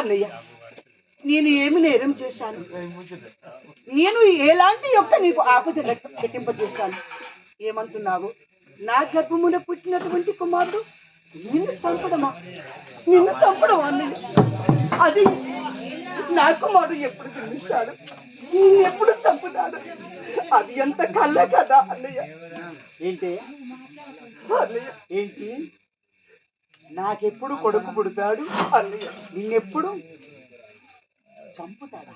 అన్నయ్య నేను ఏమి నేరం చేశాను? నేను ఎలాంటి యొక్క నీకు ఆపద కట్టింపజేశాను ఏమంటున్నావు? నా గర్భమున పుట్టినటువంటి కుమారుడు నిన్ను చంపడమా? నిన్ను చంపడమా అన్నయ్య? అది నా కుమారుడు ఎప్పుడు జన్మిస్తాడు? నిన్ను ఎప్పుడు చంపుతాడు? అది ఎంత కళ్ళ కదా అన్నయ్య? ఏంటి? అన్నయ్య. ఏంటి? నాకెప్పుడు కొడుకు పుడతాడు? అన్నయ్య నిన్నెప్పుడు చంపుతాడా!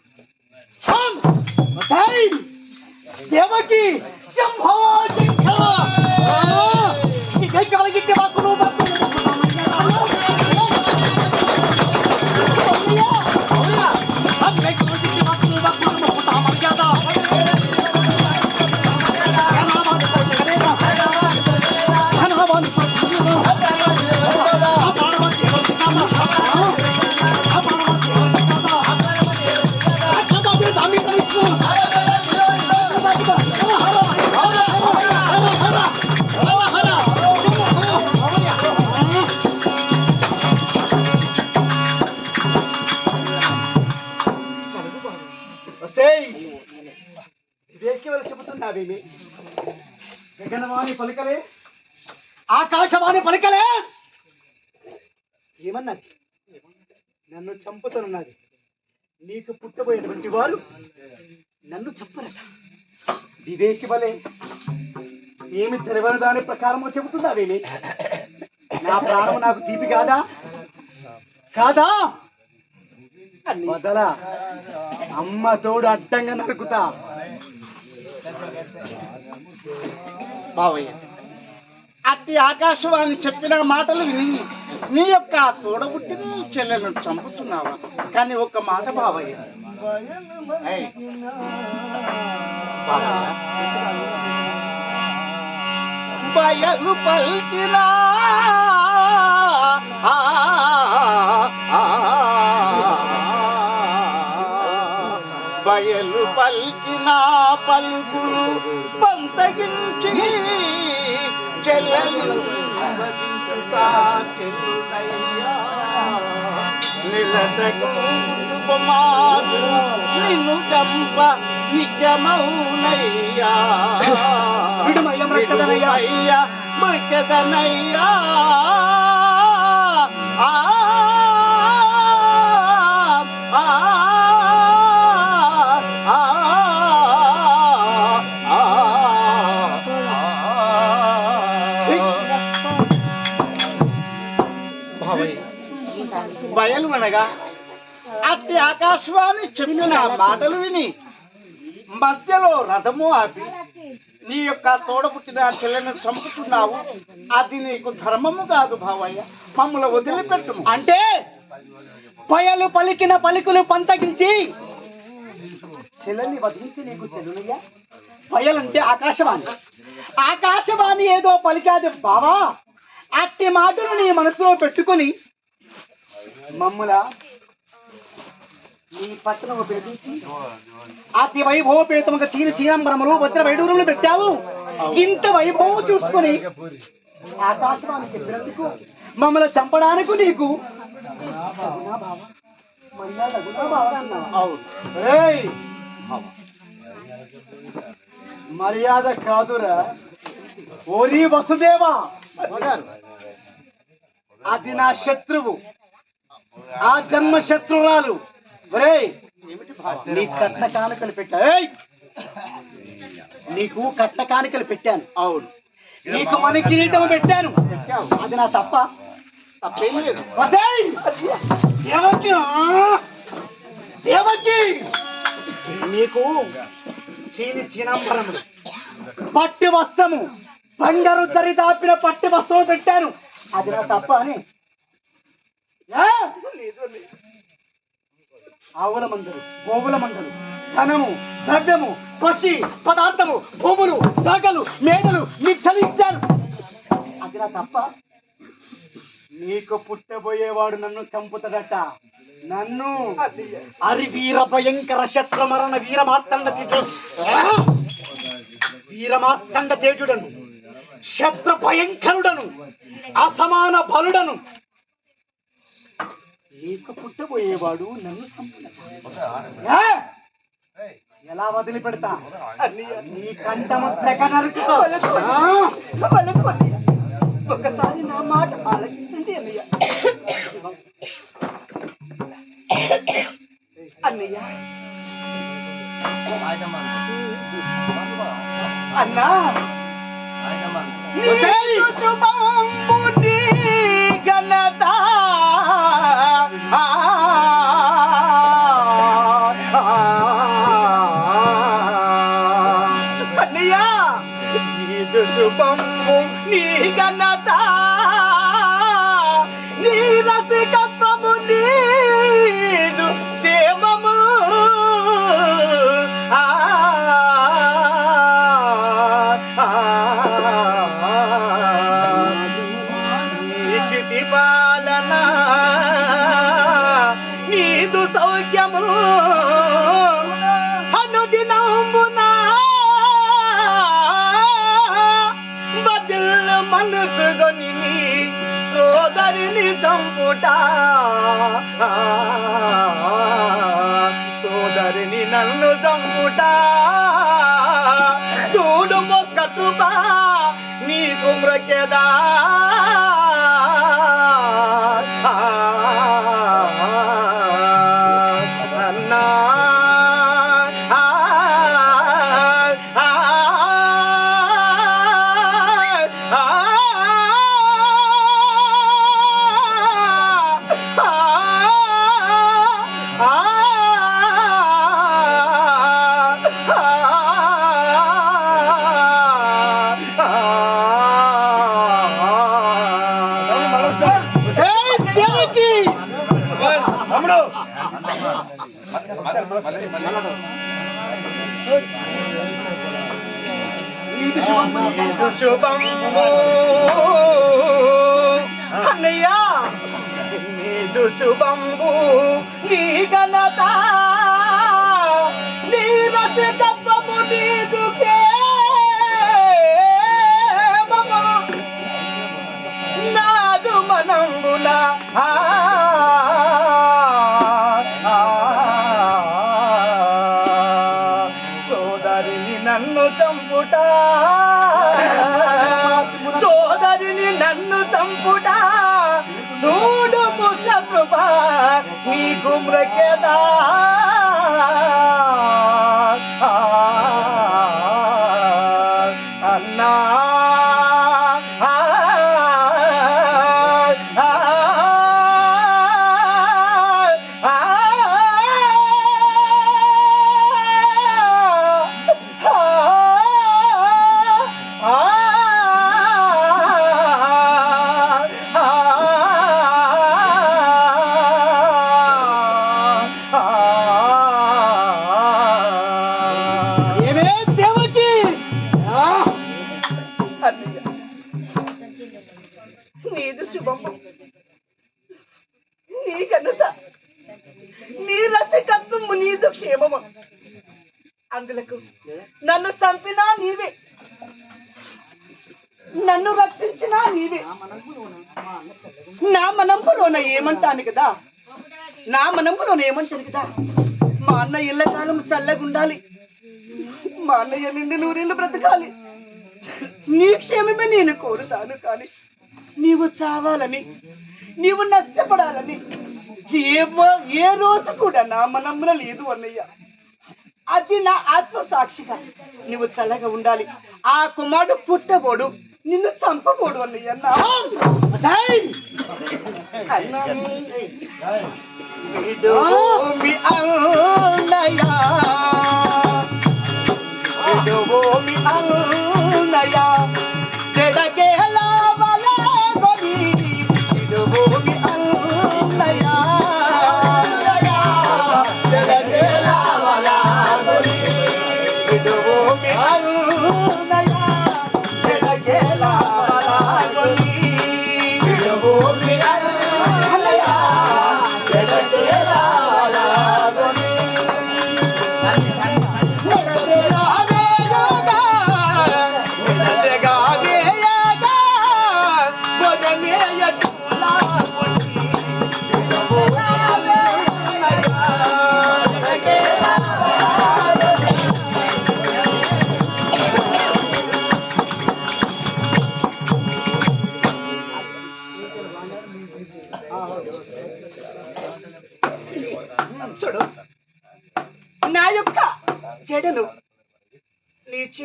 దేవకి చెబుతున్నావేమి గగనవాణి పలుకలే. ఆకాశవాణి పలుకలే. ఏమన్నది నన్ను చంపుతున్నది నీకు పుట్టబోయేటువంటి వారు నన్ను చంపరట. వివేకి వలె ఏమి తెలియని దాని ప్రకారము చెబుతున్నావేమి? నా ప్రాణం నాకు తీపి కాదా? కాదా? వదలా. అమ్మ తోడు అడ్డంగా నరుకుతా. బావయ్య అతి ఆకాశవాణి చెప్పిన మాటలు విని నీ యొక్క తోడబుట్టిని చెల్లెలను చంపుతున్నావా కానీ ఒక్క మాట బావయ్య ఏయ్, బావయ్య, బయలు పల్కినా ఆ, ఆ, పల్కిన పలుకులు పంతగించి చెల్లునయ్యా. నిలదగు శుభమాలు నిన్ను గంప. ఆ ఆ బయలు అనగా అతి ఆకాశవాణి చెప్పిన మాటలు విని మధ్యలో రథము ఆపి నీ యొక్క తోడపుట్టిన చెల్లెను చంపుతున్నావు. అది నీకు ధర్మము కాదు భావయ్య మమ్మల్ని వదిలిపెట్టు. అంటే పయలు పలికిన పలుకులు పంతగించి చెల్లెల్ని వదిలించి నీకు చెల్లునయ్యా పయలంటే ఆకాశవాణి. ఆకాశవాణి ఏదో పలికాది బావా. అట్టి మాటలు నీ మనసులో పెట్టుకొని మమ్ముల నీ పట్టణం పిలిపించి అతి వైభవపేతముగా చీర చీరంబరములు భద్ర వైడూరులు పెట్టావు. ఇంత వైభవం చూసుకొని ఆకాశవాణి చెప్పినందుకు మమ్మల్ని చంపడానికి నీకు మర్యాద కాదురా. ఓరి వసుదేవా. అది నా శత్రువు. ఆ జన్మ భావ నీ కట్న కానుకలు పెట్టా! నీకు కట్న కానుకలు పెట్టాను. అవును. నీకు మన కిరీటం పెట్టాను. అది నా తప్ప. తప్పేం లేదు. వదేయ్! దేవకి! ఆ! దేవకి! నీకు చీని చీనాంబరములు. పట్టి వస్త్రము. బంగారు దరి దాపిన పట్టి వస్తువులు పెట్టాను. అది నా తప్ప అని. ఆవుల మందరు గోవుల మందరు ధనము ద్రవ్యము పసి పదార్థము భూములు శాఖలు మేడలు నీకు ఇచ్చారు. అది నా తప్ప. నీకు పుట్టబోయేవాడు నన్ను చంపుతాడట. నన్ను అరి వీర భయంకర శత్రు మరణ వీర మార్తండ తేజు తేజుడను. శత్రు భయంకరుడను అసమాన బలుడను. నీకు పుట్టబోయేవాడు నన్ను? ఎలా వదిలిపెడతా? నీ అన్నయ్య. ఒకసారి నా మాట ఆలకించండి అన్నయ్య. అన్నయ్య. అన్నా. నీకు శుభంబు నీ ఘనత. ఆ, చంపుట నీదు శుభము అన్నయ్య నీదు శుభంబు నీ ఘనత. చంపుట చూడు ముసకృప నీకు మృగదా ఏమంటాను కదా? నా మనంపులోన ఏమంటాను కదా? మా అన్న ఇళ్ళ కాలం చల్లగా ఉండాలి. మా అన్నయ్య నిండి నూరేళ్ళు బ్రతకాలి. నీ క్షేమమే నేను కోరుతాను కానీ నీవు చావాలని నీవు నష్టపడాలని ఏ ఏ రోజు కూడా నా మనమున లేదు అన్నయ్య. అది నా ఆత్మ సాక్షిగా నువ్వు చల్లగా ఉండాలి. ఆ కుమారుడు పుట్టబోడు నిన్ను చంపబోడు అన్నయ్య నా అన్నా.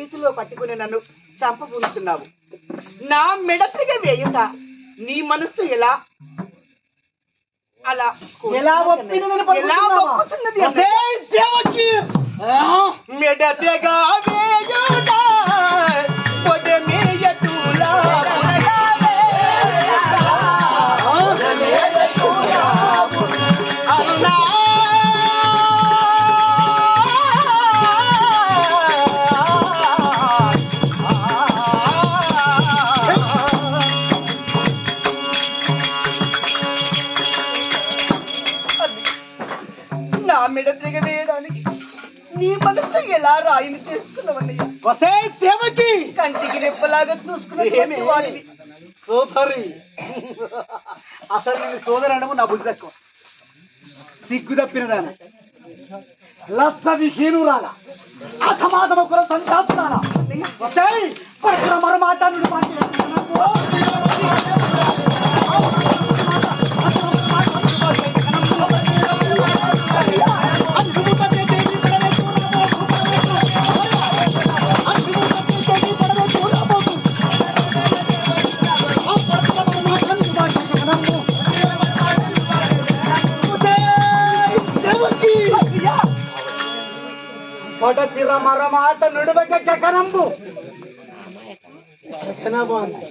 చేతిలో పట్టుకుని నన్ను చంపబూస్తున్నావు నా మెడసిగా వేయుట నీ మనస్సు ఎలా? అలా ఎలా ఎలా పలుకుతున్నావా? ఒప్పుతున్నది చూసుకున్నటువంటి వాడివి సోదరి. అసలు నేను సోదరి అనము నా బుద్ధి తక్కువ. సిగ్గు తప్పినదాన లచ్చ విహీనురాలా. అసమాధమ కుల సంచాస్తానా వసై పట్ల మరమాట నుండి పడతిర మరమాట నుడవక కనంబు రచన బాగుంది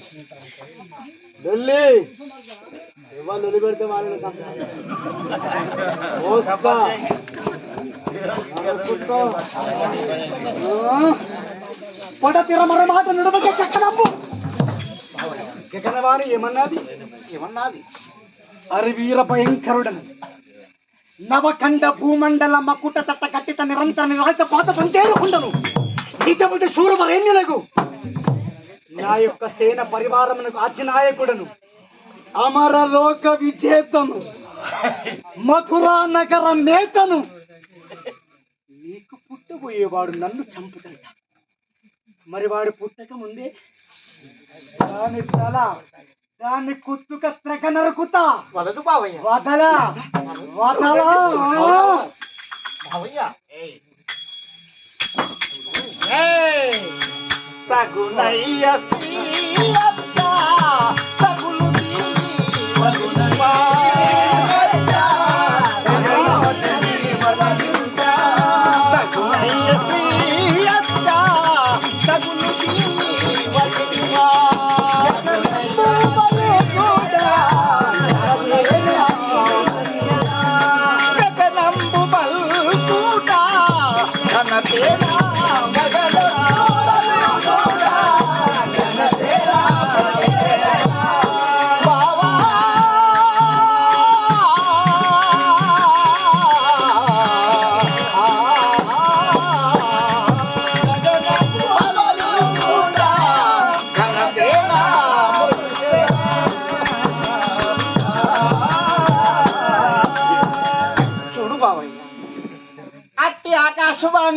ఢిల్లీ. ఇవాళ ఒలి పెడితే వాళ్ళని వస్తా మాట మరమాట నుడవక కనంబు గగనవాణి ఏమన్నాది? ఏమన్నాది? అరి వీర నవఖండ భూమండల మకుట తట్ట కట్టిత నిరంతర నిరాశ పాత పంచేరుకుండను ఇటువంటి శూరవరేణ్యులకు నా యొక్క సేన పరివారమునకు అధినాయకుడను అమర లోక విజేతను. మథురా నగర నేతను. నీకు పుట్టబోయేవాడు నన్ను చంపుతాడ మరి వాడు పుట్టక ముందే దాని తల దాన్ని కుత్తుక త్రక నరుకుతా. వలదు బావయ్య. వదల. వదల. బావయ్య! తగునయ్య తగులు దీని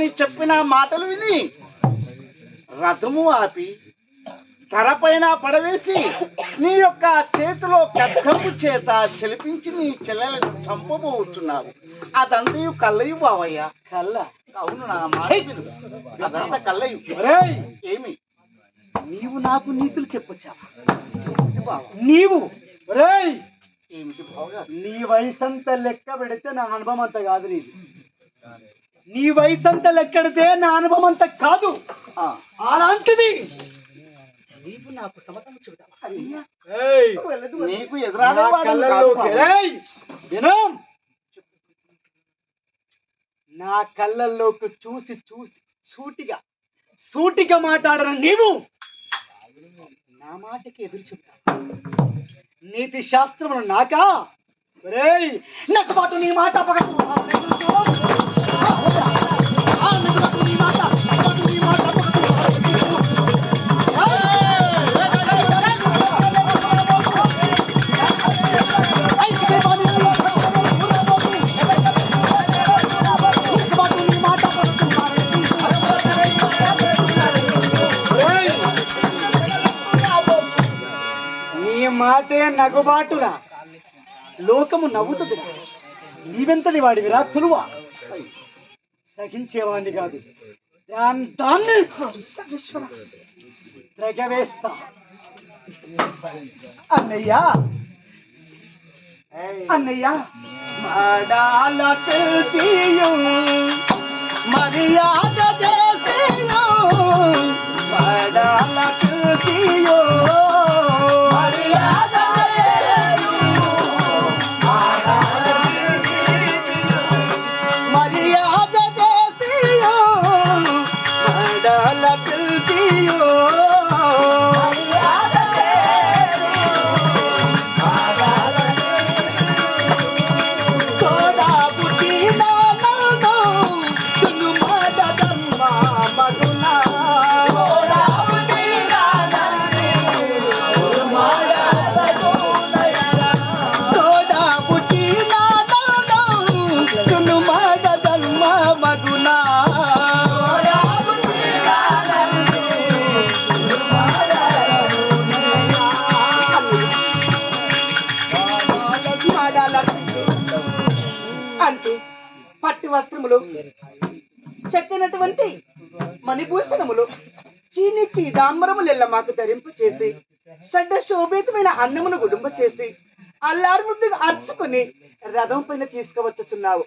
ఆకాశవాణి చెప్పిన మాటలు విని రథము ఆపి తెరపైన పడవేసి నీ యొక్క చేతిలో కద్దము చేత చెలిపించి నీ చెల్లెలను చంపబోతున్నావు. అదంతయు కల్లయ్య బావయ్య. కల్ల. అవును నా మాట. అదంతా కల్లయ్య. ఒరేయ్! ఏమి? నీవు నాకు నీతులు చెప్పొచ్చావా బావ. నీవు? ఏమిటి బావగా నీ వయసంతా లెక్క పెడితే నా అనుభవం అంత కాదు నీది. నీ వయసంతా లెక్కడితే నా అనుభవం అంత కాదు అలాంటిది. నాకు సమతం నా కళ్ళల్లోకి చూసి చూసి సూటిగా సూటిగా మాట్లాడను నీవు. నా మాటకి ఎదురు చెప్తా. నీతి శాస్త్రమును నాకా? నాకు పాటు నీ మాట అపగట్టు. ఆ, మాటే నగుబాటురా లోకము నవ్వుతుంది. నీవెంతని వాడివిరా తులువా సహించేవాడిని కాదు. దాన్- దాన్ని తెగవేస్తా అన్నయ్యా! అన్నయ్యా! మడాల పిలిచియు మర్యాద చేసియు మడాల పిలిచియు అంటే పట్టు వస్త్రములు చెక్కినటువంటి మణిభూషణములు చీని చీదాంబరములెల్ల మాకు ధరింపు చేసి షడ్డ శోభితమైన అన్నమును గుడుంబ చేసి అల్లారు ముద్దుగా అర్చుకుని రథం పైన తీసుకువచ్చుచున్నావు.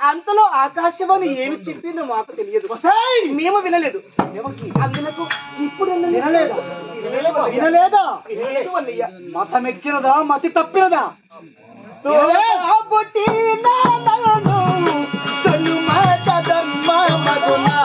అంతలో ఆకాశవాణి ఏమి చెప్పిందో మాకు తెలియదు. మేము వినలేదు. అందులకు ఇప్పుడు వినలేదా? మతమెక్కినదా? మతి తప్పినదా? పుట్టిన నన్ను తొలి మాట ధర్మ మగునా.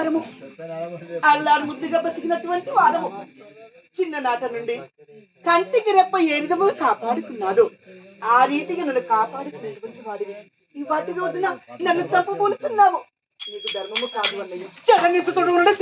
వారము అల్లారు ముద్దుగా బతికినటువంటి వారము చిన్ననాట నుండి కంటికి రెప్ప ఏ విధముగా కాపాడుకున్నాదో ఆ రీతిగా నన్ను కాపాడుకున్నటువంటి వాడివి. ఇవాటి రోజున నన్ను చంపబోలుచున్నావు. నీకు ధర్మము కాదు అన్నయ్య. జగన్నిస్తుడు ఉండే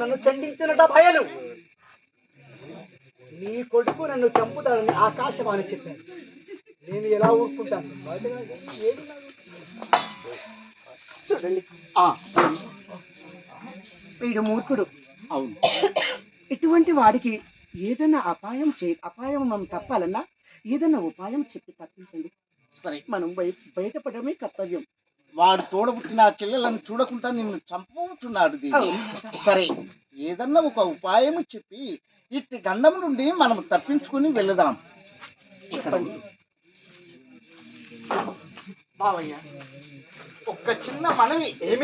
నన్ను చండించినట భయలు. నీ కొడుకు నన్ను చంపుతాడని ఆకాశవాణి చెప్పాను నేను ఎలా ఊరుకుంటాను? చూడండి. వీడు మూర్ఖుడు. అవును. ఇటువంటి వాడికి ఏదైనా అపాయం చే అపాయం మనం తప్పాలన్నా ఏదైనా ఉపాయం చెప్పి తప్పించండి. సరే. మనం బయ బయటపడమే కర్తవ్యం. వాడు తోడబుట్టిన ఆ చెల్లెలను చూడకుండా నిన్ను చంపుతున్నాడు దేవి. సరే ఏదన్నా ఒక ఉపాయం చెప్పి ఇట్టి గండం నుండి మనం తప్పించుకుని వెళదాం బావయ్య ఒక్క చిన్న మనవి ఏమి